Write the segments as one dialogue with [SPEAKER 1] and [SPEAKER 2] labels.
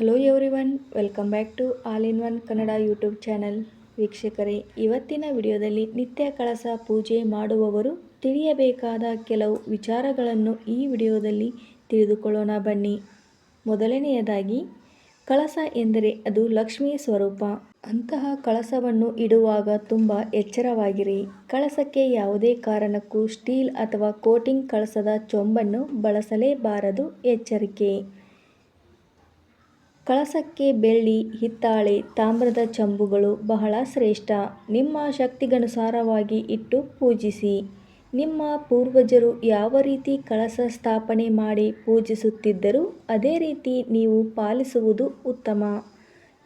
[SPEAKER 1] Hello everyone welcome back to all in one Kannada YouTube channel ವೀಕ್ಷಕರೇ, ಇವತ್ತಿನ ವಿಡಿಯೋದಲ್ಲಿ ನಿತ್ಯ ಕಳಸ ಪೂಜೆ ಮಾಡುವವರು ತಿಳಿಯಬೇಕಾದ ಕೆಲವು ವಿಚಾರಗಳನ್ನು ಈ ವಿಡಿಯೋದಲ್ಲಿ ತಿಳಿದುಕೊಳ್ಳೋಣ ಬನ್ನಿ. ಮೊದಲನೆಯದಾಗಿ, ಕಳಸ ಎಂದರೆ ಅದು ಲಕ್ಷ್ಮೀ ಸ್ವರೂಪ. ಅಂತಹ ಕಳಸವನ್ನು ಇಡುವಾಗ ತುಂಬ ಎಚ್ಚರವಾಗಿರಿ. ಕಳಸಕ್ಕೆ ಯಾವುದೇ ಕಾರಣಕ್ಕೂ ಸ್ಟೀಲ್ ಅಥವಾ ಕೋಟಿಂಗ್ ಕಳಸದ ಚೊಂಬನ್ನು ಬಳಸಲೇಬಾರದು ಎಚ್ಚರಿಕೆ. ಕಳಸಕ್ಕೆ ಬೆಳ್ಳಿ, ಹಿತ್ತಾಳೆ, ತಾಮ್ರದ ಚಂಬುಗಳು ಬಹಳ ಶ್ರೇಷ್ಠ. ನಿಮ್ಮ ಶಕ್ತಿಗನುಸಾರವಾಗಿ ಇಟ್ಟು ಪೂಜಿಸಿ. ನಿಮ್ಮ ಪೂರ್ವಜರು ಯಾವ ರೀತಿ ಕಳಸ ಸ್ಥಾಪನೆ ಮಾಡಿ ಪೂಜಿಸುತ್ತಿದ್ದರೂ ಅದೇ ರೀತಿ ನೀವು ಪಾಲಿಸುವುದು ಉತ್ತಮ.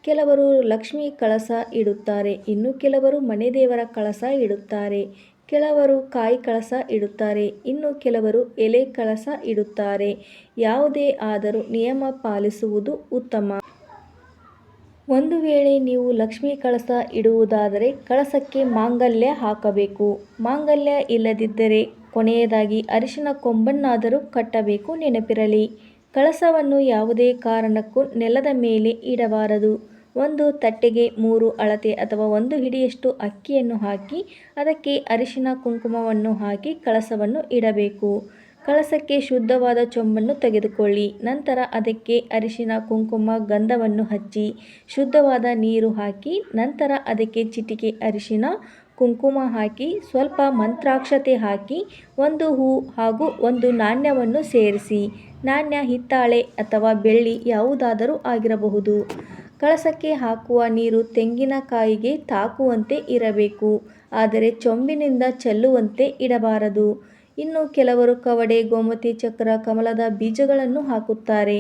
[SPEAKER 1] ಕೆಲವರು ಲಕ್ಷ್ಮೀ ಕಳಸ ಇಡುತ್ತಾರೆ, ಇನ್ನು ಕೆಲವರು ಮನೆ ದೇವರ ಕಳಸ ಇಡುತ್ತಾರೆ. ಕೆಲವರು ಕಾಯಿ ಕಳಸ ಇಡುತ್ತಾರೆ, ಇನ್ನು ಕೆಲವರು ಎಲೆ ಕಳಸ ಇಡುತ್ತಾರೆ. ಯಾವುದೇ ಆದರೂ ನಿಯಮ ಪಾಲಿಸುವುದು ಉತ್ತಮ. ಒಂದು ವೇಳೆ ನೀವು ಲಕ್ಷ್ಮಿ ಕಳಸ ಇಡುವುದಾದರೆ ಕಳಸಕ್ಕೆ ಮಾಂಗಲ್ಯ ಹಾಕಬೇಕು. ಮಾಂಗಲ್ಯ ಇಲ್ಲದಿದ್ದರೆ ಕೊನೆಯದಾಗಿ ಅರಿಶಿನ ಕೊಂಬನ್ನಾದರೂ ಕಟ್ಟಬೇಕು ನೆನಪಿರಲಿ. ಕಳಸವನ್ನು ಯಾವುದೇ ಕಾರಣಕ್ಕೂ ನೆಲದ ಮೇಲೆ ಇಡಬಾರದು. ಒಂದು ತಟ್ಟೆಗೆ ಮೂರು ಅಳತೆ ಅಥವಾ ಒಂದು ಹಿಡಿಯಷ್ಟು ಅಕ್ಕಿಯನ್ನು ಹಾಕಿ ಅದಕ್ಕೆ ಅರಿಶಿನ ಕುಂಕುಮವನ್ನು ಹಾಕಿ ಕಳಸವನ್ನು ಇಡಬೇಕು. ಕಳಸಕ್ಕೆ ಶುದ್ಧವಾದ ಚೊಂಬನ್ನು ತೆಗೆದುಕೊಳ್ಳಿ. ನಂತರ ಅದಕ್ಕೆ ಅರಿಶಿನ ಕುಂಕುಮ ಗಂಧವನ್ನು ಹಚ್ಚಿ ಶುದ್ಧವಾದ ನೀರು ಹಾಕಿ ನಂತರ ಅದಕ್ಕೆ ಚಿಟಿಕೆ ಅರಿಶಿನ ಕುಂಕುಮ ಹಾಕಿ ಸ್ವಲ್ಪ ಮಂತ್ರಾಕ್ಷತೆ ಹಾಕಿ ಒಂದು ಹೂ ಹಾಗೂ ಒಂದು ನಾಣ್ಯವನ್ನು ಸೇರಿಸಿ. ನಾಣ್ಯ ಹಿತ್ತಾಳೆ ಅಥವಾ ಬೆಳ್ಳಿ ಯಾವುದಾದರೂ ಆಗಿರಬಹುದು. ಕಳಸಕ್ಕೆ ಹಾಕುವ ನೀರು ತೆಂಗಿನಕಾಯಿಗೆ ತಾಕುವಂತೆ ಇರಬೇಕು, ಆದರೆ ಚೊಂಬಿನಿಂದ ಚೆಲ್ಲುವಂತೆ ಇಡಬಾರದು. ಇನ್ನು ಕೆಲವರು ಕವಡೆ, ಗೋಮತಿ ಚಕ್ರ, ಕಮಲದ ಬೀಜಗಳನ್ನು ಹಾಕುತ್ತಾರೆ.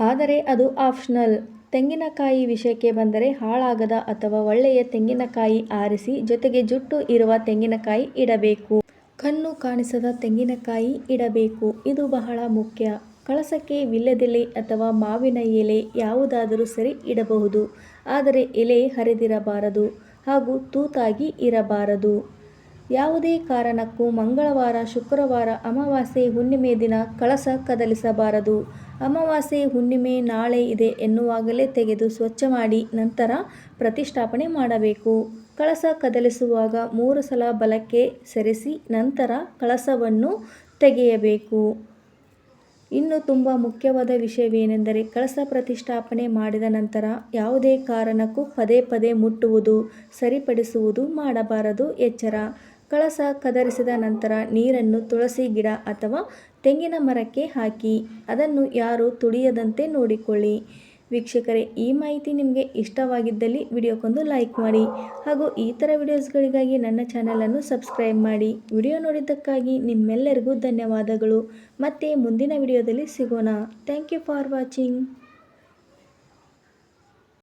[SPEAKER 1] ಆದರೆ ಅದು ಆಪ್ಷನಲ್. ತೆಂಗಿನಕಾಯಿ ವಿಷಯಕ್ಕೆ ಬಂದರೆ ಹಾಳಾಗದ ಅಥವಾ ಒಳ್ಳೆಯ ತೆಂಗಿನಕಾಯಿ ಆರಿಸಿ ಜೊತೆಗೆ ಜುಟ್ಟು ಇರುವ ತೆಂಗಿನಕಾಯಿ ಇಡಬೇಕು. ಕಣ್ಣು ಕಾಣಿಸದ ತೆಂಗಿನಕಾಯಿ ಇಡಬೇಕು. ಇದು ಬಹಳ ಮುಖ್ಯ. ಕಳಸಕ್ಕೆ ವಿಲ್ಲದೆಲೆ ಅಥವಾ ಮಾವಿನ ಎಲೆ ಯಾವುದಾದರೂ ಸರಿ ಇಡಬಹುದು. ಆದರೆ ಎಲೆ ಹರಿದಿರಬಾರದು ಹಾಗೂ ತೂತಾಗಿ ಇರಬಾರದು. ಯಾವುದೇ ಕಾರಣಕ್ಕೂ ಮಂಗಳವಾರ, ಶುಕ್ರವಾರ, ಅಮಾವಾಸ್ಯೆ, ಹುಣ್ಣಿಮೆ ದಿನ ಕಳಸ ಕದಲಿಸಬಾರದು. ಅಮಾವಾಸ್ಯೆ, ಹುಣ್ಣಿಮೆ ನಾಳೆ ಇದೆ ಎನ್ನುವಾಗಲೇ ತೆಗೆದು ಸ್ವಚ್ಛ ಮಾಡಿ ನಂತರ ಪ್ರತಿಷ್ಠಾಪನೆ ಮಾಡಬೇಕು. ಕಳಸ ಕದಲಿಸುವಾಗ ಮೂರು ಸಲ ಬಲಕ್ಕೆ ಸರಿಸಿ ನಂತರ ಕಳಸವನ್ನು ತೆಗೆಯಬೇಕು. ಇನ್ನು ತುಂಬ ಮುಖ್ಯವಾದ ವಿಷಯವೇನೆಂದರೆ ಕಳಸ ಪ್ರತಿಷ್ಠಾಪನೆ ಮಾಡಿದ ನಂತರ ಯಾವುದೇ ಕಾರಣಕ್ಕೂ ಪದೇ ಪದೇ ಮುಟ್ಟುವುದು, ಸರಿಪಡಿಸುವುದು ಮಾಡಬಾರದು ಎಚ್ಚರ. ಕಳಸ ಕದರಿಸಿದ ನಂತರ ನೀರನ್ನು ತುಳಸಿ ಗಿಡ ಅಥವಾ ತೆಂಗಿನ ಮರಕ್ಕೆ ಹಾಕಿ, ಅದನ್ನು ಯಾರು ತುಳಿಯದಂತೆ ನೋಡಿಕೊಳ್ಳಿ. ವೀಕ್ಷಕರೇ, ಈ ಮಾಹಿತಿ ನಿಮಗೆ ಇಷ್ಟವಾಗಿದ್ದಲ್ಲಿ ವಿಡಿಯೋಕ್ಕೊಂದು ಲೈಕ್ ಮಾಡಿ ಹಾಗೂ ಈ ಥರ ವಿಡಿಯೋಸ್ಗಳಿಗಾಗಿ ನನ್ನ ಚಾನಲನ್ನು ಸಬ್ಸ್ಕ್ರೈಬ್ ಮಾಡಿ. ವಿಡಿಯೋ ನೋಡಿದ್ದಕ್ಕಾಗಿ ನಿಮ್ಮೆಲ್ಲರಿಗೂ ಧನ್ಯವಾದಗಳು. ಮತ್ತೆ ಮುಂದಿನ ವಿಡಿಯೋದಲ್ಲಿ ಸಿಗೋಣ. Thank you for watching